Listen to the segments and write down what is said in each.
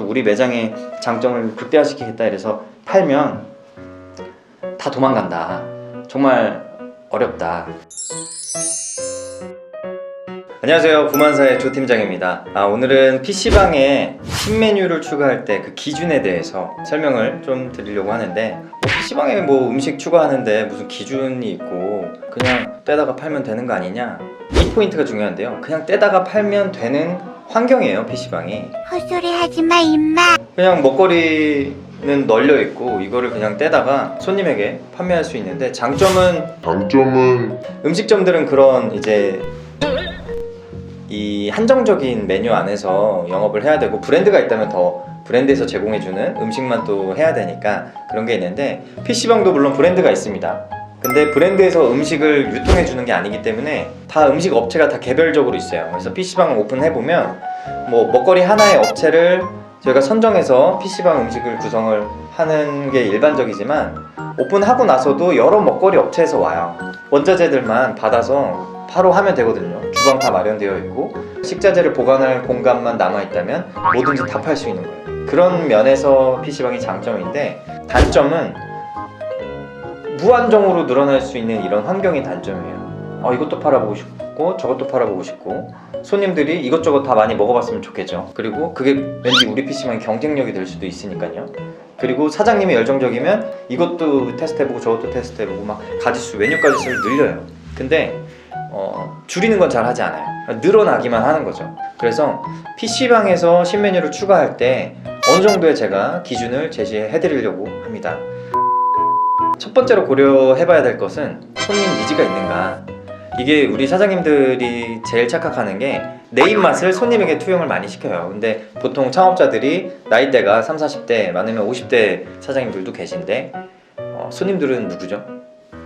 우리 매장의 장점을 극대화시키겠다 이래서 팔면 다 도망간다. 정말 어렵다. 안녕하세요. 부만사의 조 팀장입니다. 아, 오늘은 PC방에 신메뉴를 추가할 때 그 기준에 대해서 설명을 좀 드리려고 하는데 뭐 PC방에 뭐 음식 추가하는데 무슨 기준이 있고 그냥 떼다가 팔면 되는 거 아니냐? 이 포인트가 중요한데요. 그냥 떼다가 팔면 되는 환경이에요, PC방이. 헛소리 하지 마, 임마. 그냥 먹거리는 널려 있고 이거를 그냥 떼다가 손님에게 판매할 수 있는데 장점은 장점은 음식점들은 그런 이제 이 한정적인 메뉴 안에서 영업을 해야 되고 브랜드가 있다면 더 브랜드에서 제공해주는 음식만 또 해야 되니까 그런 게 있는데 PC방도 물론 브랜드가 있습니다. 근데 브랜드에서 음식을 유통해 주는 게 아니기 때문에 다 음식 업체가 다 개별적으로 있어요. 그래서 PC방을 오픈해 보면 뭐 먹거리 하나의 업체를 저희가 선정해서 PC방 음식을 구성을 하는 게 일반적이지만 오픈하고 나서도 여러 먹거리 업체에서 와요. 원자재들만 받아서 바로 하면 되거든요. 주방 다 마련되어 있고 식자재를 보관할 공간만 남아 있다면 뭐든지 다 팔 수 있는 거예요. 그런 면에서 PC방이 장점인데 단점은 무한정으로 늘어날 수 있는 이런 환경이 단점이에요. 어, 이것도 팔아보고 싶고 저것도 팔아보고 싶고 손님들이 이것저것 다 많이 먹어봤으면 좋겠죠. 그리고 그게 왠지 우리 PC방의 경쟁력이 될 수도 있으니까요. 그리고 사장님이 열정적이면 이것도 테스트해보고 저것도 테스트해보고 막 가지수 메뉴 가지수를 늘려요. 근데 어, 줄이는 건 잘 하지 않아요. 늘어나기만 하는 거죠. 그래서 PC방에서 신메뉴를 추가할 때 어느 정도의 제가 기준을 제시해 드리려고 합니다. 첫 번째로 고려해봐야 될 것은 손님 니즈가 있는가. 이게 우리 사장님들이 제일 착각하는 게 내 입맛을 손님에게 투영을 많이 시켜요. 근데 보통 창업자들이 나이대가 3, 40대 많으면 50대 사장님들도 계신데 어, 손님들은 누구죠?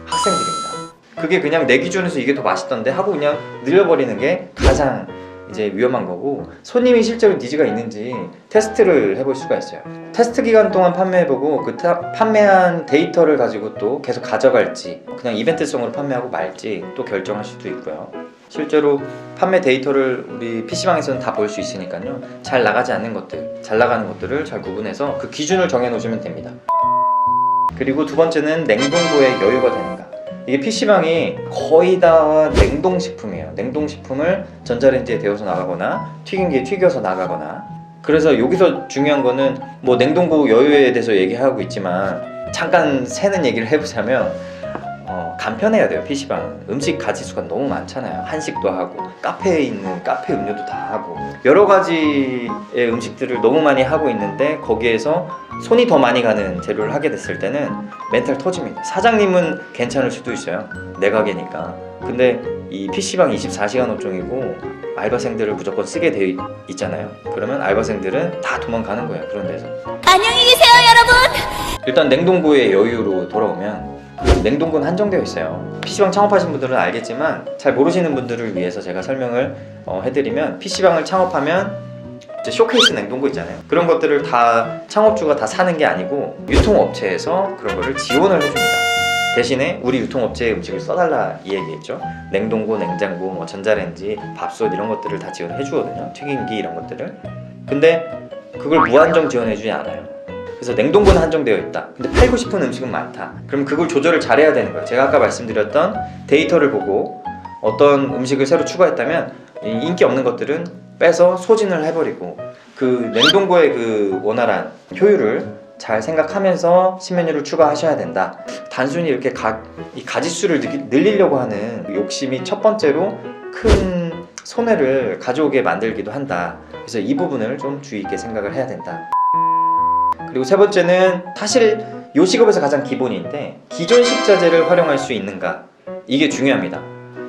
학생들입니다. 그게 그냥 내 기준에서 이게 더 맛있던데 하고 그냥 늘려버리는 게 가장 이제 위험한 거고 손님이 실제로 니즈가 있는지 테스트를 해볼 수가 있어요. 테스트 기간 동안 판매해보고 그 타- 판매한 데이터를 가지고 또 계속 가져갈지 그냥 이벤트성으로 판매하고 말지 또 결정할 수도 있고요. 실제로 판매 데이터를 우리 PC방에서는 다 볼 수 있으니까요. 잘 나가지 않는 것들, 잘 나가는 것들을 잘 구분해서 그 기준을 정해 놓으시면 됩니다. 그리고 두 번째는 냉동고의 여유가 되는가. 이게 PC방이 거의 다 냉동식품이에요. 냉동식품을 전자레인지에 데워서 나가거나 튀김기에 튀겨서 나가거나. 그래서 여기서 중요한 거는 뭐 냉동고 여유에 대해서 얘기하고 있지만 잠깐 새는 얘기를 해보자면 어, 간편해야 돼요 PC방. 음식 가지수가 너무 많잖아요. 한식도 하고 카페에 있는 카페 음료도 다 하고. 여러 가지의 음식들을 너무 많이 하고 있는데 거기에서 손이 더 많이 가는 재료를 하게 됐을 때는 멘탈 터집니다. 사장님은 괜찮을 수도 있어요 내 가게니까. 근데 이 PC방 24시간 업종이고 알바생들을 무조건 쓰게 되어 있- 있잖아요. 그러면 알바생들은 다 도망가는 거예요 그런 데서. 안녕히 계세요, 여러분. 일단 냉동고의 여유로 돌아오면 그 냉동고는 한정되어 있어요. PC방 창업하신 분들은 알겠지만 잘 모르시는 분들을 위해서 제가 설명을 어, 해드리면 PC방을 창업하면 쇼케이스 냉동고 있잖아요. 그런 것들을 다 창업주가 다 사는 게 아니고 유통업체에서 그런 거를 지원을 해줍니다. 대신에 우리 유통업체의 음식을 써달라 이 얘기했죠. 냉동고, 냉장고, 뭐 전자레인지, 밥솥 이런 것들을 다 지원해 주거든요. 튀김기 이런 것들을. 근데 그걸 무한정 지원해 주지 않아요. 그래서 냉동고는 한정되어 있다. 근데 팔고 싶은 음식은 많다. 그럼 그걸 조절을 잘해야 되는 거예요. 제가 아까 말씀드렸던 데이터를 보고 어떤 음식을 새로 추가했다면 이 인기 없는 것들은 빼서 소진을 해버리고 그 냉동고의 그 원활한 효율을 잘 생각하면서 신메뉴를 추가하셔야 된다. 단순히 이렇게 가, 이 가지수를 늘- 늘리려고 하는 욕심이 첫 번째로 큰 손해를 가져오게 만들기도 한다. 그래서 이 부분을 좀 주의 있게 생각을 해야 된다. 그리고 세 번째는 사실 요식업에서 가장 기본인데 기존 식자재를 활용할 수 있는가 이게 중요합니다.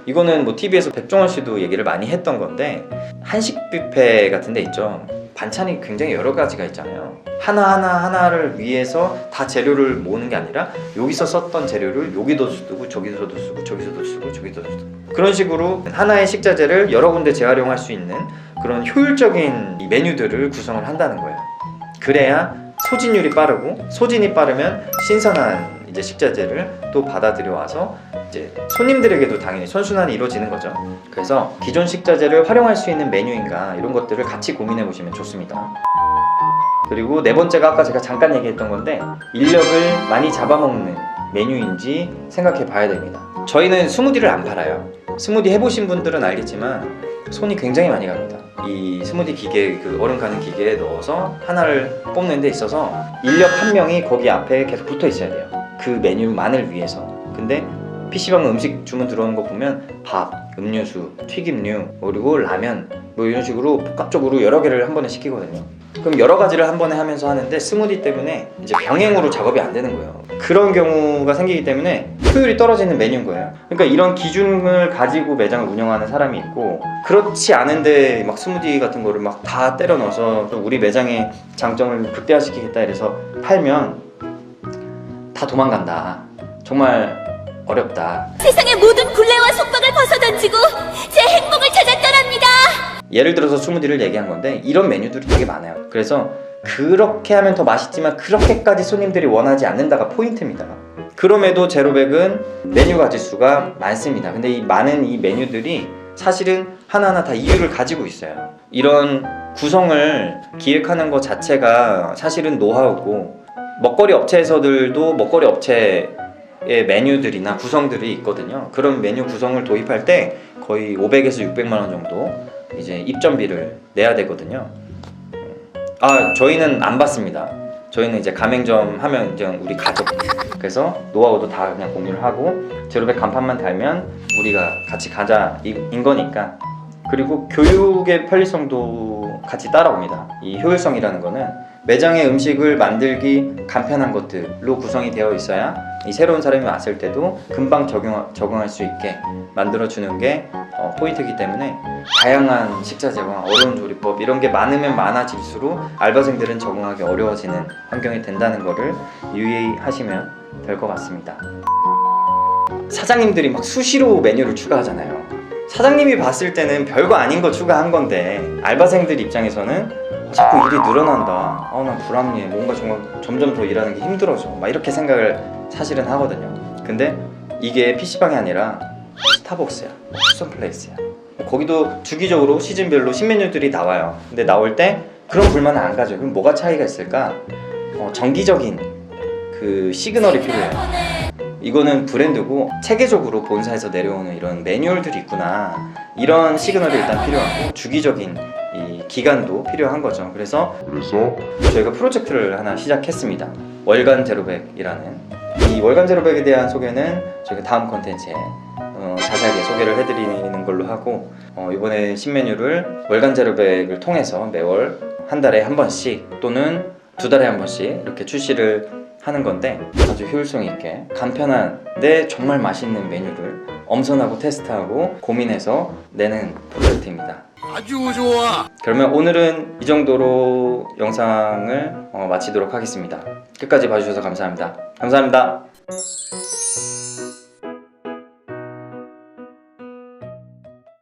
이거는 뭐 TV에서 백종원 씨도 얘기를 많이 했던 건데 한식 뷔페 같은 데 있죠. 반찬이 굉장히 여러 가지가 있잖아요. 하나하나 하나를 위해서 다 재료를 모으는 게 아니라 여기서 썼던 재료를 여기도 쓰고 저기서도 쓰고 저기서도 쓰고 저기도 쓰고 그런 식으로 하나의 식자재를 여러 군데 재활용할 수 있는 그런 효율적인 이 메뉴들을 구성을 한다는 거예요. 그래야 소진율이 빠르고 소진이 빠르면 신선한 이제 식자재를 또 받아들여 와서 이제 손님들에게도 당연히 선순환이 이루어지는 거죠. 그래서 기존 식자재를 활용할 수 있는 메뉴인가 이런 것들을 같이 고민해 보시면 좋습니다. 그리고 네 번째가 아까 제가 잠깐 얘기했던 건데 인력을 많이 잡아먹는 메뉴인지 생각해 봐야 됩니다. 저희는 스무디를 안 팔아요. 스무디 해보신 분들은 알겠지만 손이 굉장히 많이 갑니다. 이 스무디 기계 그 얼음 가는 기계에 넣어서 하나를 뽑는 데 있어서 인력 한 명이 거기 앞에 계속 붙어 있어야 돼요. 그 메뉴만을 위해서. 근데 PC방 음식 주문 들어오는 거 보면 밥, 음료수, 튀김류, 그리고 라면 뭐 이런 식으로 복합적으로 여러 개를 한 번에 시키거든요. 그럼 여러 가지를 한 번에 하면서 하는데 스무디 때문에 이제 병행으로 작업이 안 되는 거예요. 그런 경우가 생기기 때문에 효율이 떨어지는 메뉴인 거예요. 그러니까 이런 기준을 가지고 매장을 운영하는 사람이 있고 그렇지 않은데 막 스무디 같은 거를 막 다 때려 넣어서 또 우리 매장의 장점을 극대화시키겠다 이래서 팔면 다 도망간다. 정말 어렵다. 세상의 모든 굴레와 속박을 벗어던지고 제 행복을 찾아 떠납니다. 예를 들어서 스무디를 얘기한 건데 이런 메뉴들이 되게 많아요. 그래서 그렇게 하면 더 맛있지만 그렇게까지 손님들이 원하지 않는다가 포인트입니다. 그럼에도 제로백은 메뉴 가지수가 많습니다. 근데 이 많은 이 메뉴들이 사실은 하나하나 다 이유를 가지고 있어요. 이런 구성을 기획하는 것 자체가 사실은 노하우고 먹거리 업체에서들도 먹거리 업체의 메뉴들이나 구성들이 있거든요. 그런 메뉴 구성을 도입할 때 거의 500에서 600만 원 정도 이제 입점비를 내야 되거든요. 아 저희는 안 받습니다. 저희는 이제 가맹점 하면 이제 우리 가족 그래서 노하우도 다 그냥 공유를 하고 제로백 간판만 달면 우리가 같이 가자 인 거니까 그리고 교육의 편리성도 같이 따라옵니다. 이 효율성이라는 거는 매장의 음식을 만들기 간편한 것들로 구성이 되어 있어야 이 새로운 사람이 왔을 때도 금방 적용, 적응할 수 있게 만들어주는 게 어, 포인트이기 때문에 다양한 식자 제공, 어려운 조리법 이런 게 많으면 많아질수록 알바생들은 적응하기 어려워지는 환경이 된다는 거를 유의하시면 될 것 같습니다. 사장님들이 막 수시로 메뉴를 추가하잖아요. 사장님이 봤을 때는 별거 아닌 거 추가한 건데 알바생들 입장에서는 어, 자꾸 일이 늘어난다. 아, 난 불합리해. 뭔가 정말 점점 더 일하는 게 힘들어져. 막 이렇게 생각을 사실은 하거든요. 근데 이게 PC방이 아니라 스타벅스야. 쿠션 플레이스야. 거기도 주기적으로 시즌별로 신메뉴들이 나와요. 근데 나올 때 그런 불만은 안 가져요. 그럼 뭐가 차이가 있을까? 어, 정기적인 그 시그널이 필요해요. 이거는 브랜드고 체계적으로 본사에서 내려오는 이런 매뉴얼들이 있구나 이런 시그널이 일단 필요하고 주기적인 이 기간도 필요한 거죠. 그래서 그래서 저희가 프로젝트를 하나 시작했습니다. 월간 제로백이라는. 이 월간 제로백에 대한 소개는 저희가 다음 컨텐츠에 어, 자세하게 소개를 해드리는 걸로 하고 어, 이번에 신메뉴를 월간 제로백을 통해서 매월 한 달에 한 번씩 또는 두 달에 한 번씩 이렇게 출시를 하는 건데 아주 효율성 있게 간편한데 정말 맛있는 메뉴를 엄선하고 테스트하고 고민해서 내는 프로젝트입니다. 아주 좋아. 그러면 오늘은 이 정도로 영상을 어, 마치도록 하겠습니다. 끝까지 봐주셔서 감사합니다. 감사합니다.